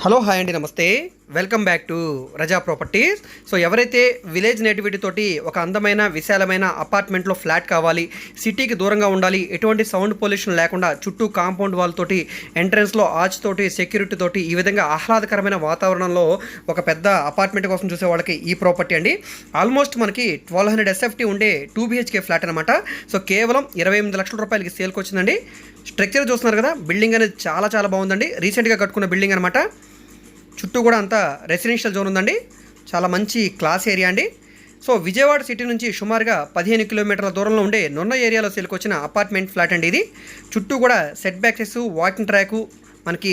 Hello hi అండి నమస్తే. Welcome back to Raza properties so ఎవరైతే విలేజ్ నేటివిటీ తోటి ఒక అందమైన విశాలమైన అపార్ట్మెంట్లో ఫ్లాట్ కావాలి సిటీకి దూరంగా ఉండాలి ఎటువంటి సౌండ్ పొల్యూషన్ లేకుండా చుట్టూ కాంపౌండ్ వాల్ తోటి ఎంట్రన్స్లో ఆర్చ్ తోటి సెక్యూరిటీ తోటి ఈ విధంగా ఆహ్లాదకరమైన వాతావరణంలో ఒక పెద్ద అపార్ట్మెంట్ కోసం చూసే వాళ్ళకి ఈ ప్రాపర్టీ అండి. ఆల్మోస్ట్ మనకి ట్వెల్వ్ హండ్రెడ్ ఎస్ఎఫ్టీ ఉండే టూ బీహెచ్కే ఫ్లాట్ అనమాట సో కేవలం ఇరవై ఎనిమిది లక్షల రూపాయలకి సేల్కి వచ్చిందండి. స్ట్రక్చర్ చూస్తున్నారు కదా బిల్డింగ్ అనేది చాలా చాలా బాగుందండి. రీసెంట్గా కట్టుకున్న బిల్డింగ్ అనమాట చుట్టూ కూడా అంతా రెసిడెన్షియల్ జోన్ ఉందండి. చాలా మంచి క్లాస్ ఏరియా అండి. సో విజయవాడ సిటీ నుంచి సుమారుగా పదిహేను కిలోమీటర్ల దూరంలో ఉండే నున్న ఏరియాలో వచ్చిన అపార్ట్మెంట్ ఫ్లాట్ అండి ఇది. చుట్టూ కూడా సెట్ బ్యాక్సెస్ వాకింగ్ ట్రాకు మనకి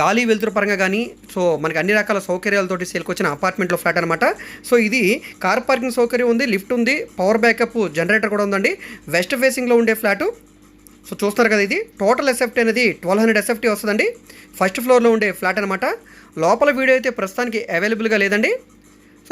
గాలి వెలుతురు పరంగా కానీ సో మనకి అన్ని రకాల సౌకర్యాలతోటి సేల్కొచ్చిన అపార్ట్మెంట్లో ఫ్లాట్ అనమాట సో ఇది కార్ పార్కింగ్ సౌకర్యం ఉంది లిఫ్ట్ ఉంది పవర్ బ్యాకప్ జనరేటర్ కూడా ఉందండి. వెస్ట్ ఫేసింగ్లో ఉండే ఫ్లాటు. సో చూస్తారు కదా ఇది. టోటల్ ఎస్ఎఫ్టీ అనేది ట్వెల్వ్ హండ్రెడ్ ఎస్ఎఫ్టీ వస్తుందండి. ఫస్ట్ ఫ్లోర్లో ఉండే ఫ్లాట్ అనమాట లోపల వీడియో అయితే ప్రస్తుతానికి అవైలబుల్గా లేదండి.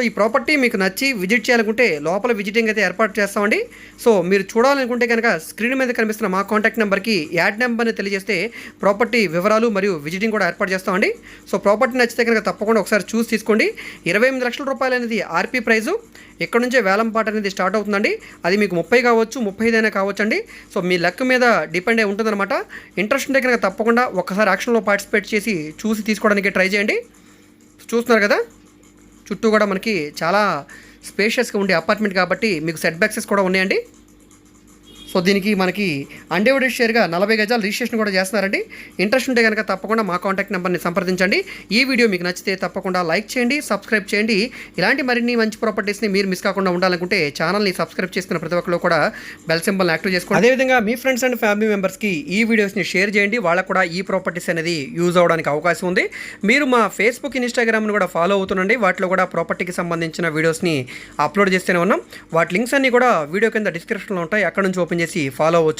సో ఈ ప్రాపర్టీ మీకు నచ్చి విజిట్ చేయాలనుకుంటే లోపల విజిటింగ్ అయితే ఏర్పాటు చేస్తామండి. సో మీరు చూడాలనుకుంటే కనుక స్క్రీన్ మీద కనిపిస్తున్న మా కాంటాక్ట్ నెంబర్కి యాడ్ నెంబర్ని తెలియజేస్తే ప్రాపర్టీ వివరాలు మరియు విజిటింగ్ కూడా ఏర్పాటు చేస్తామండి. సో ప్రాపర్టీ నచ్చితే కనుక తప్పకుండా ఒకసారి చూసి తీసుకోండి. ఇరవై ఎనిమిది లక్షల రూపాయలు అనేది ఆర్పీ ప్రైజు. ఇక్కడ నుంచే వేలంపాట అనేది స్టార్ట్ అవుతుందండి. అది మీకు ముప్పై కావచ్చు ముప్పై ఐదైనా కావచ్చు అండి సో మీ లక్ మీద డిపెండ్ అయి ఉంటుందన్నమాట. ఇంట్రెస్ట్ ఉంటే కనుక తప్పకుండా ఒకసారి యాక్షన్లో పార్టిసిపేట్ చేసి చూసి తీసుకోవడానికి ట్రై చేయండి. చూస్తున్నారు కదా? చుట్టూ కూడా మనకి చాలా స్పేషియస్గా ఉండే అపార్ట్మెంట్ కాబట్టి మీకు సెట్ బ్యాక్సెస్ కూడా ఉన్నాయండి. సో దీనికి మనకి అన్డివైడెడ్ షేర్గా నలభై గజాలు రిజిస్ట్రేషన్ కూడా చేస్తున్నారండి. ఇంట్రెస్ట్ ఉంటే కనుక తప్పకుండా మా కాంటాక్ట్ నెంబర్ని సంప్రదించండి. ఈ వీడియో మీకు నచ్చితే తప్పకుండా లైక్ చేయండి సబ్స్క్రైబ్ చేయండి. ఇలాంటి మరిన్ని మంచి ప్రాపర్టీస్ని మీరు మిస్ కాకుండా ఉండాలనుకుంటే ఛానల్ని సబ్స్క్రైబ్ చేసుకున్న ప్రతి ఒక్కరు కూడా బెల్ సింబల్ని యాక్టివ్ చేసుకోండి. అదేవిధంగా మీ ఫ్రెండ్స్ అండ్ ఫ్యామిలీ మెంబర్స్కి ఈ వీడియోస్ని షేర్ చేయండి. వాళ్ళకు కూడా ఈ ప్రాపర్టీస్ అనేది యూజ్ అవడానికి అవకాశం ఉంది. మీరు మా ఫేస్బుక్ ఇన్స్టాగ్రామ్ని కూడా ఫాలో అవుతుండండి. వాటిలో కూడా ప్రాపర్టీకి సంబంధించిన వీడియోస్ని అప్లోడ్ చేస్తూనే ఉన్నాం. వాటి లింక్స్ అన్ని కూడా వీడియో కింద డిస్క్రిప్షన్లో ఉంటాయి. అక్కడ నుంచి ఓపెన్ చేసి ఫాలో అవ్వచ్చు.